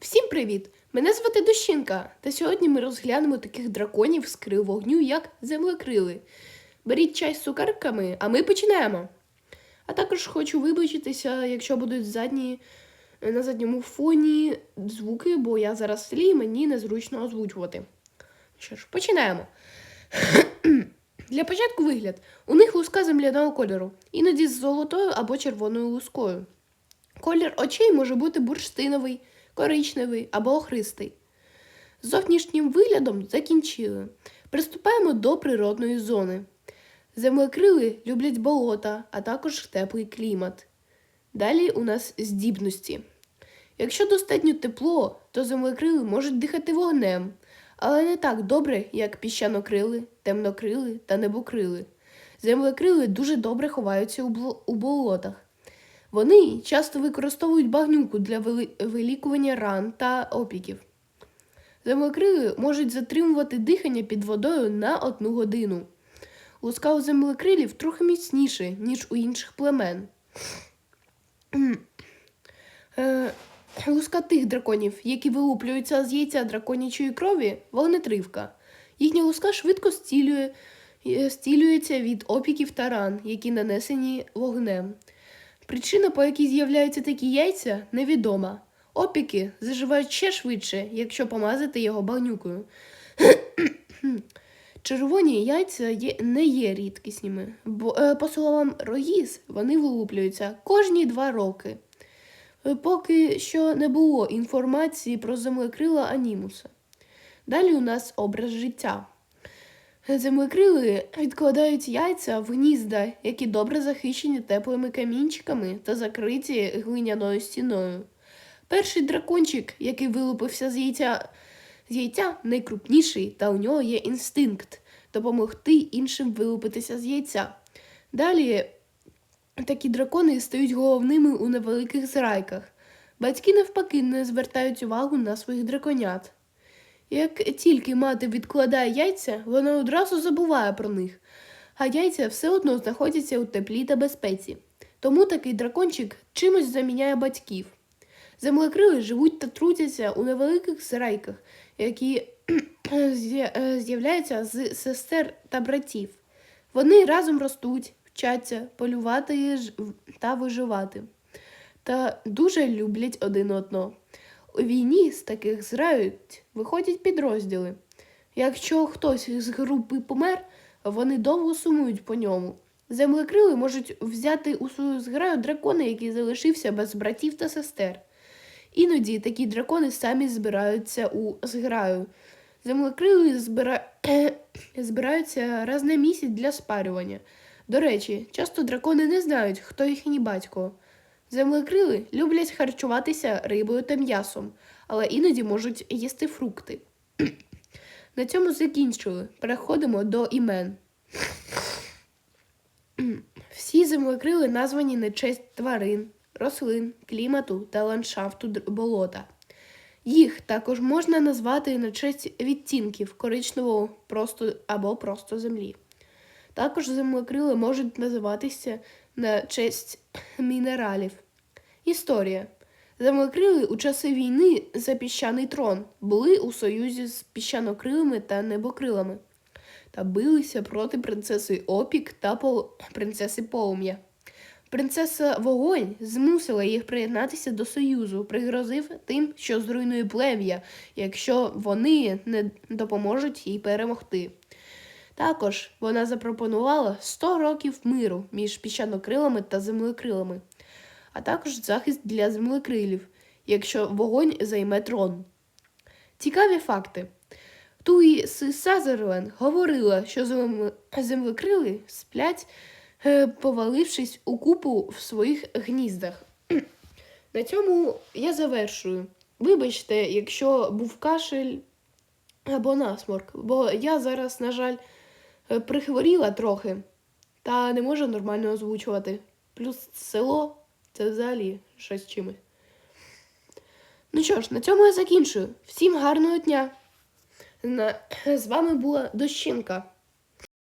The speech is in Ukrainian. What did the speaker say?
Всім привіт! Мене звати Дощинка, та сьогодні ми розглянемо таких драконів з крил вогню, як землекрили. Беріть чай з цукерками, а ми починаємо. А також хочу вибачитися, якщо будуть задні, на задньому фоні звуки, бо я зараз в селі і мені незручно озвучувати. Що ж, починаємо. Для початку вигляд. У них луска земляного кольору, іноді з золотою або червоною лускою. Колір очей може бути бурштиновий, коричневий або охристий. Зовнішнім виглядом закінчили. Приступаємо до природної зони. Землекрили люблять болота, а також теплий клімат. Далі у нас здібності. Якщо достатньо тепло, то землекрили можуть дихати вогнем, але не так добре, як піщанокрили, темнокрили та небокрили. Землекрили дуже добре ховаються у болотах. Вони часто використовують багнюку для вилікування ран та опіків. Землекрили можуть затримувати дихання під водою на одну годину. Луска у землекрилів трохи міцніше, ніж у інших племен. Е, Луска тих драконів, які вилуплюються з яйця драконячої крові, вогнетривка. Їхня луска швидко стілює, е, стілюється від опіків та ран, які нанесені вогнем. Причина, по якій з'являються такі яйця, невідома. Опіки заживають ще швидше, якщо помазати його багнюкою. Червоні яйця є, не є рідкісними, бо, е, по словам Рогіз, вони вилуплюються кожні два роки. Е, Поки що не було інформації про землекрила анімуса. Далі у нас образ життя. Землекрили відкладають яйця в гнізда, які добре захищені теплими камінчиками та закриті глиняною стіною. Перший дракончик, який вилупився з яйця, з яйця найкрупніший, та у нього є інстинкт допомогти іншим вилупитися з яйця. Далі такі дракони стають головними у невеликих зрайках. Батьки навпаки не звертають увагу на своїх драконят. Як тільки мати відкладає яйця, вона одразу забуває про них, а яйця все одно знаходяться у теплі та безпеці. Тому такий дракончик чимось заміняє батьків. Землекрили живуть та трудяться у невеликих зрайках, які е, з'являються з сестер та братів. Вони разом ростуть, вчаться полювати та виживати. Та дуже люблять один одного. У війні з таких зрають виходять підрозділи. Якщо хтось з групи помер, вони довго сумують по ньому. Землекрили можуть взяти у свою зграю дракона, який залишився без братів та сестер. Іноді такі дракони самі збираються у зграю. Землекрили збира... збираються раз на місяць для спарювання. До речі, часто дракони не знають, хто їхній батько. Землекрили люблять харчуватися рибою та м'ясом, але іноді можуть їсти фрукти. На цьому закінчили. Переходимо до імен. Всі землекрили названі на честь тварин, рослин, клімату та ландшафту болота. Їх також можна назвати на честь відтінків коричневого просто або просто землі. Також землекрили можуть називатися на честь мінералів. Історія. Землекрили у часи війни за піщаний трон були у союзі з піщанокрилами та небокрилами та билися проти принцеси Опік та пол... принцеси Полум'я. Принцеса Вогонь змусила їх приєднатися до союзу, пригрозив тим, що зруйнує плем'я, якщо вони не допоможуть їй перемогти. Також вона запропонувала 100 років миру між піщанокрилами та землекрилами, а також захист для землекрилів, якщо вогонь займе трон. Цікаві факти. Туї С. Сазерленд говорила, що землекрили сплять, е, повалившись у купу в своїх гніздах. На цьому я завершую. Вибачте, якщо був кашель або насморк, бо я зараз, на жаль, прихворіла трохи та не можу нормально озвучувати. Плюс село це взагалі щось чимось. Ну що ж, на цьому я закінчую. Всім гарного дня! З вами була Дощинка.